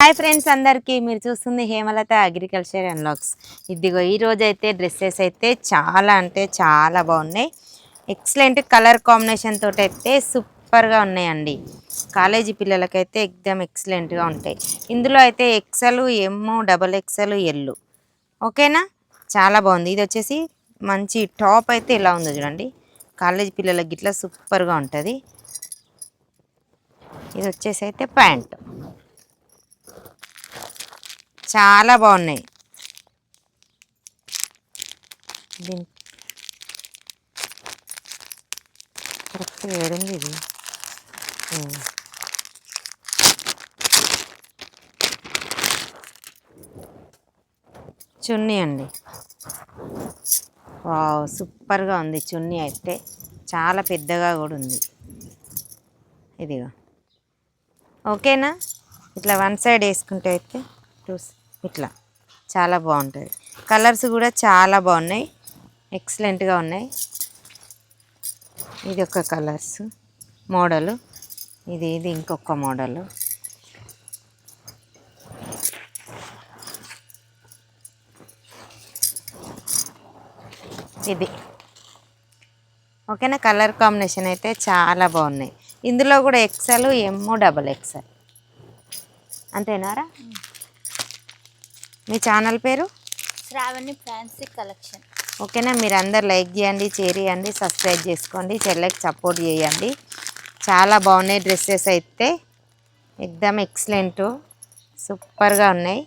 Hi friends అందరికీ. మీరు చూస్తుంది హేమలత అగ్రికల్చర్ అండ్ లాక్స్. ఇదిగో ఈ అయితే డ్రెస్సెస్ అయితే చాలా అంటే చాలా బాగున్నాయి. ఎక్సలెంట్ కలర్ కాంబినేషన్ తోటి అయితే సూపర్గా ఉన్నాయండి. కాలేజీ పిల్లలకైతే ఎక్దమ్ ఎక్సలెంట్గా ఉంటాయి. ఇందులో అయితే ఎక్సెల్ ఎమ్ డబల్ ఎక్సెల్ ఎల్లు ఓకేనా? చాలా బాగుంది. ఇది వచ్చేసి మంచి టాప్ అయితే ఇలా ఉందో చూడండి. కాలేజీ పిల్లలకి ఇట్లా సూపర్గా ఉంటుంది. ఇది వచ్చేసి అయితే ప్యాంట్. చాలా బాగున్నాయి. దీని కరెక్ట్ ఏడుంది ఇది. చున్నీ అండి. వావ్ సూపర్గా ఉంది చున్నీ అయితే. చాలా పెద్దగా కూడా ఉంది. ఇదిగో. ఓకేనా? ఇట్లా వన్ సైడ్ వేసుకుంటే అయితే టూ ఇట్లా. చాలా బాగుంటుంది. కలర్స్ కూడా చాలా బాగున్నాయి. ఎక్సలెంట్గా ఉన్నాయి. ఇది ఒక కలర్స్ మోడలు. ఇది ఇది ఇంకొక మోడలు. ఇది. ఓకేనా? కలర్ కాంబినేషన్ అయితే చాలా బాగున్నాయి. ఇందులో కూడా ఎక్సెల్ ఎమ్ డబల్ ఎక్సెల్. అంతేనారా? మీ ఛానల్ పేరు? Shravani fancy collection. ఓకేనా మీరు అందరు లైక్ చేయండి షేర్ చేయండి సబ్స్క్రైబ్ చేసుకోండి చెల్లెకి సపోర్ట్ చేయండి. చాలా బాగున్నాయి డ్రెస్సెస్ అయితే. ఎక్దమ్ ఎక్సలెంట్ సూపర్గా ఉన్నాయి.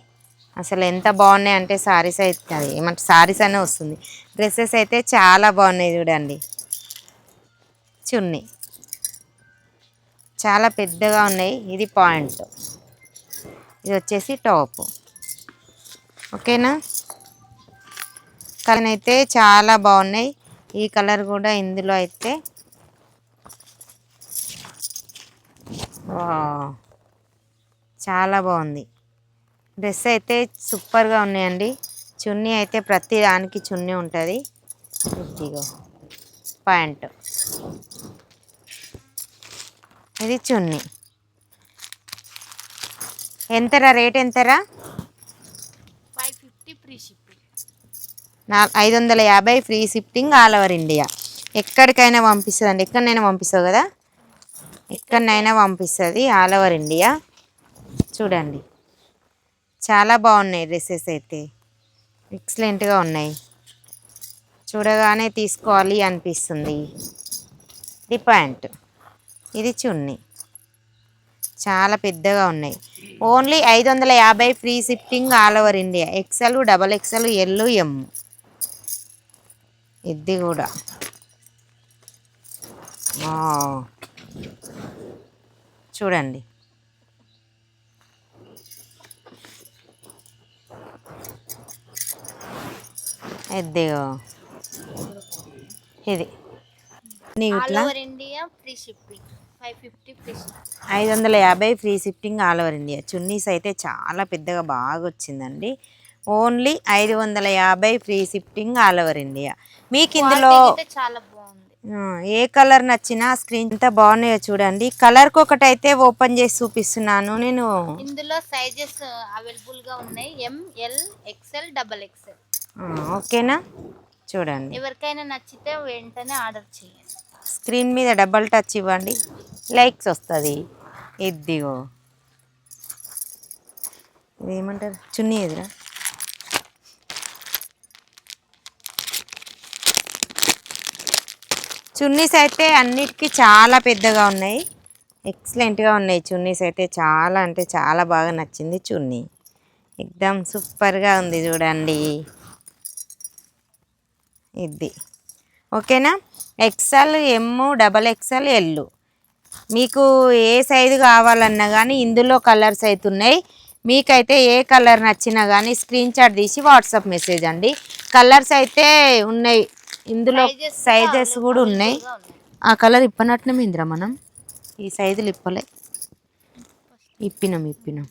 అసలు ఎంత బాగున్నాయి అంటే సారీస్ అయితే అది ఏమంటే సారీస్ అనే వస్తుంది. డ్రెస్సెస్ అయితే చాలా బాగున్నాయి చూడండి. చున్నీ. చాలా పెద్దగా ఉన్నాయి ఇది పాయింట్. ఇది వచ్చేసి టాప్. ఓకేనా? కలర్ అయితే చాలా బాగున్నాయి. ఈ కలర్ కూడా ఇందులో అయితే. చాలా బాగుంది. డ్రెస్ అయితే సూపర్గా ఉన్నాయండి. చున్నీ అయితే ప్రతి దానికి చున్నీ ఉంటుంది. ఇదిగో ప్యాంట్. ఇది చున్నీ. ఎంతరా రేట్ ఎంతరా ఫైవ్ ఫిఫ్టీ ఫ్రీ షిప్పింగ్ నా ఐదు వందల యాభై free shifting all over India ఎక్కడికైనా పంపిస్తుంది అండి ఎక్కడనైనా పంపిస్తావు కదా? ఎక్కడనైనా పంపిస్తుంది ఆల్ ఓవర్ ఇండియా చూడండి. చాలా బాగున్నాయి డ్రెస్సెస్ అయితే. ఎక్సలెంట్గా ఉన్నాయి. చూడగానే తీసుకోవాలి అనిపిస్తుంది. ఇది ప్యాంట్ ఇది చున్నీ. చాలా పెద్దగా ఉన్నాయి. ఓన్లీ ఐదు వందల యాభై free shifting all over India XL double XL L M ఇది కూడా. చూడండి. ఇదిగో. ఇది. ఆల్ ఇట్లా? ఫ్రీ షిప్పింగ్ ఐదు వందల యాభై free shifting all over India chunnis అయితే చాలా పెద్దగా బాగా వచ్చిందండి. ఓన్లీ ఐదు వందల యాభై free shifting all over India మీకు ఇందులో చాలా బాగుంది. ఏ కలర్ నచ్చినా స్క్రీన్ ఎంత బాగున్నాయో చూడండి. కలర్కి ఒకటి అయితే ఓపెన్ చేసి చూపిస్తున్నాను నేను. ఇందులో సైజెస్ అవైలబుల్గా ఉన్నాయి. M L XL double XL ఓకేనా చూడండి. ఎవరికైనా నచ్చితే వెంటనే ఆర్డర్ చేయండి. స్క్రీన్ మీద డబల్ టచ్ ఇవ్వండి. లైక్స్ వస్తుంది. ఇదిగో. ఇది ఏమంటారు చున్నీ ఎదురా చున్నీస్ అయితే అన్నిటికీ చాలా పెద్దగా ఉన్నాయి. ఎక్సలెంట్గా ఉన్నాయి చున్నీస్ అయితే చాలా అంటే చాలా బాగా నచ్చింది చున్నీ. ఎక్దమ్ సూపర్గా ఉంది చూడండి. ఇది. ఓకేనా? XL M double XL L మీకు ఏ సైజు కావాలన్నా కానీ ఇందులో కలర్స్ అయితే ఉన్నాయి. మీకైతే ఏ కలర్ నచ్చినా కానీ స్క్రీన్ షాట్ తీసి వాట్సాప్ మెసేజ్ అండి. కలర్స్ అయితే ఉన్నాయి. ఇందులో సైజెస్ కూడా ఉన్నాయి. ఆ కలర్ ఇప్పనట్నే ఇంద్రా మనం? ఈ సైజులు ఇప్పలే. ఇప్పినాం ఇప్పినాం.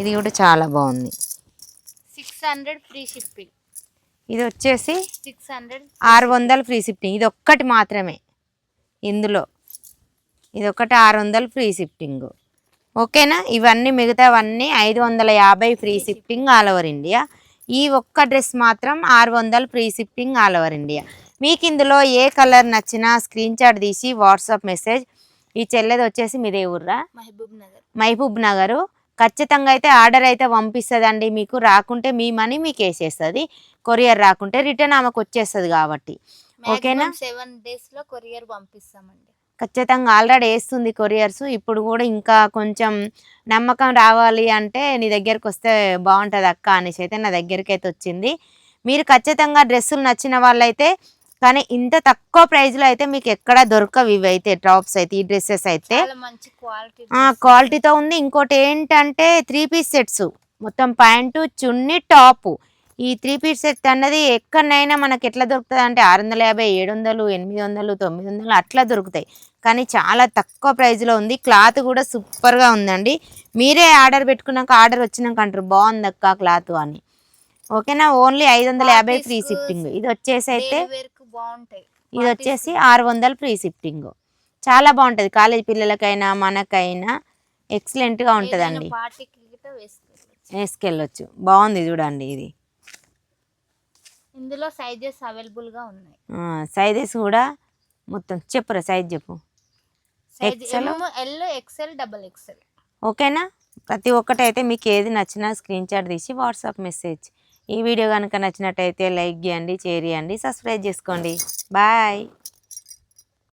ఇది కూడా చాలా బాగుంది. సిక్స్ హండ్రెడ్ ఫ్రీ షిప్పింగ్ ఇది వచ్చేసి సిక్స్ హండ్రెడ్. ఆరు వందలు ఫ్రీ షిఫ్టింగ్. ఇది ఒక్కటి మాత్రమే ఇందులో. ఇది ఒకటి ఆరు వందలు ఫ్రీ షిఫ్టింగ్. ఓకేనా? ఇవన్నీ మిగతావన్నీ ఐదు వందల యాభై free shipping all over India. ఈ ఒక్క డ్రెస్ మాత్రం ఆరు వందలు free shipping all over India. మీకు ఇందులో ఏ కలర్ నచ్చినా స్క్రీన్ షాట్ తీసి వాట్సాప్ మెసేజ్. ఈ చెల్లెది వచ్చేసి మీదే ఊర్రా? మహబూబ్ నగర్. మహబూబ్ నగరు. ఖచ్చితంగా అయితే ఆర్డర్ అయితే పంపిస్తుందండి. మీకు రాకుంటే మీ మనీ మీకు వేసేస్తుంది కొరియర్ రాకుంటే రిటర్న్ ఆమెకు వచ్చేస్తుంది కాబట్టి. ఓకేనా? సెవెన్ డేస్లో కొరియర్ పంపిస్తామండి. ఖచ్చితంగా ఆల్రెడీ వేస్తుంది కొరియర్స్. ఇప్పుడు కూడా ఇంకా కొంచెం నమ్మకం రావాలి అంటే నీ దగ్గరకు వస్తే బాగుంటుంది అక్క అనేసి అయితే నా దగ్గరికి అయితే వచ్చింది. మీరు ఖచ్చితంగా డ్రెస్సులు నచ్చిన వాళ్ళైతే కానీ ఇంత తక్కువ ప్రైస్లో అయితే మీకు ఎక్కడ దొరకవు ఇవి అయితే టాప్స్ అయితే ఈ డ్రెస్సెస్ అయితే. క్వాలిటీతో ఉంది. ఇంకోటి ఏంటంటే త్రీ పీస్ సెట్స్. మొత్తం ప్యాంటు చున్నీ టాప్. ఈ త్రీ పీస్ సెట్ అన్నది ఎక్కడైనా మనకి ఎట్లా దొరుకుతుంది అంటే ఆరు వందల యాభై ఏడు వందలు ఎనిమిది వందలు తొమ్మిది వందలు అట్లా దొరుకుతాయి. కానీ చాలా తక్కువ ప్రైస్లో ఉంది. క్లాత్ కూడా సూపర్గా ఉందండి. మీరే ఆర్డర్ పెట్టుకున్నాక ఆర్డర్ వచ్చినాక అంటారు బాగుంది అక్క క్లాత్ అని. ఓకేనా? ఓన్లీ ఐదు వందల యాభై ఫ్రీ షిప్పింగ్. ఇది వచ్చేసి అయితే బాగుంటాయి. ఇది వచ్చేసి ఆరు వందలు ఫ్రీ షిప్పింగ్ చాలా బాగుంటుంది. కాలేజ్ పిల్లలకైనా మనకైనా ఎక్సలెంట్గా ఉంటుందండి. వేసుకోవచ్చు వేసుకెళ్ళొచ్చు. బాగుంది చూడండి ఇది. ఇందులో సైజెస్ అవైలబుల్గా ఉన్నాయి సైజెస్ కూడా మొత్తం చెప్పురా సైజ్ చెప్పు. ఎల్ డబల్ ఓకేనా? ప్రతి ఒక్కటి అయితే మీకు ఏది నచ్చినా స్క్రీన్ షాట్ తీసి వాట్సాప్ మెసేజ్ ఈ వీడియో కనుక నచ్చినట్టయితే లైక్ చేయండి షేర్ చేయండి సబ్స్క్రైబ్ చేసుకోండి. బాయ్.